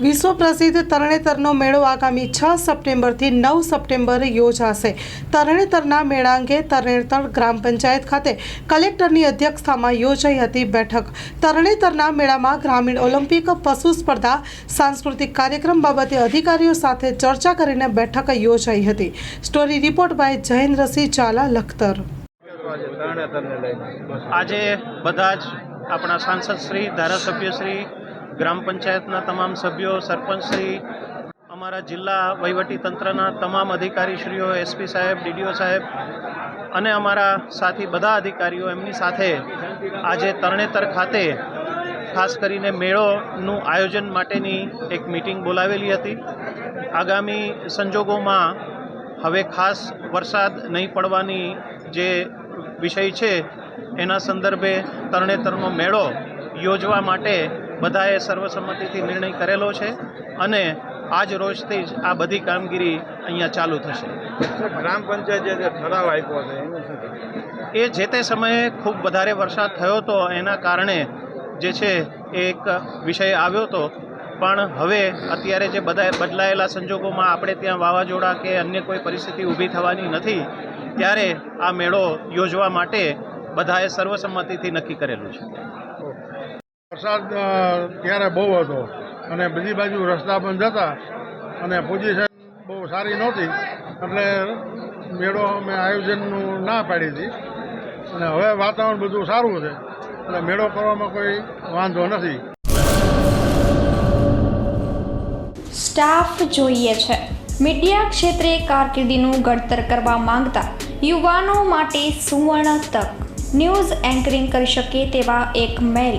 વિશ્વ પ્રસિદ્ધ તરણેતરનો મેળો આગામી છ સપ્ટેમ્બરથી નવ સપ્ટેમ્બર યોજાશે. તરણેતરના મેળા અંગે તરણેતર ગ્રામ પંચાયત ખાતે કલેક્ટરની અધ્યક્ષતામાં યોજાઈ હતી બેઠક. તરણેતરના મેળામાં ગ્રામીણ ઓલિમ્પિક, પશુ સ્પર્ધા, સાંસ્કૃતિક કાર્યક્રમ બાબતે અધિકારીઓ સાથે ચર્ચા કરીને બેઠક યોજાઈ હતી. Story report by Jayendrasinh Zala, Lakhtar. આજે બધા જ આપણા સાંસદ શ્રી, ધારાસભ્ય શ્રી ગ્રામ પંચાયતના તમામ સભ્યો સરપંચ શ્રી અમારા જિલ્લા વહીવટી તંત્રના તમામ અધિકારીશ્રીઓ, એસપી સાહેબ, ડીડીઓ સાહેબ અને અમારા સાથી બધા અધિકારીઓ એમની સાથે આજે તરણેતર ખાતે ખાસ કરીને મેળોનું આયોજન માટેની એક મિટિંગ બોલાવેલી હતી. આગામી સંજોગોમાં હવે ખાસ વરસાદ નહીં પડવાની જે વિષય છે, એના સંદર્ભે તરણેતરનો મેળો યોજવા માટે બધાએ સર્વસંમતિથી નિર્ણય કરેલો છે અને આજ રોજથી જ આ બધી કામગીરી અહીંયા ચાલુ થશે ગ્રામ પંચાયત જે ઠરાવ આપ્યો છે? એ જે તે સમયે ખૂબ વધારે વરસાદ થયો હતો એના કારણે જે છે એ એક વિષય આવ્યો હતો પણ હવે અત્યારે જે બધા બદલાયેલા સંજોગોમાં આપણે ત્યાં વાવાઝોડા કે અન્ય કોઈ પરિસ્થિતિ ઊભી થવાની નથી ત્યારે આ મેળો યોજવા માટે બધાએ સર્વસંમતિથી નક્કી કરેલું છે વરસાદ ત્યારે બહુ હતો. અને બધી બાજુ રસ્તા બંધ હતા અને પોઝિશન બહુ સારી નહોતી. એટલે મેળો અમે આયોજનનું ના પાડી હતી. અને હવે વાતાવરણ બધું સારું છે. એટલે મેળો કરવામાં કોઈ વાંધો નથી. સ્ટાફ જોઈએ છે. મીડિયા ક્ષેત્રે કારકિર્દીનું ઘડતર કરવા માંગતા યુવાનો માટે સુવર્ણ તક. ન્યૂઝ એન્કરિંગ કરી શકે તેવા એક મેલ.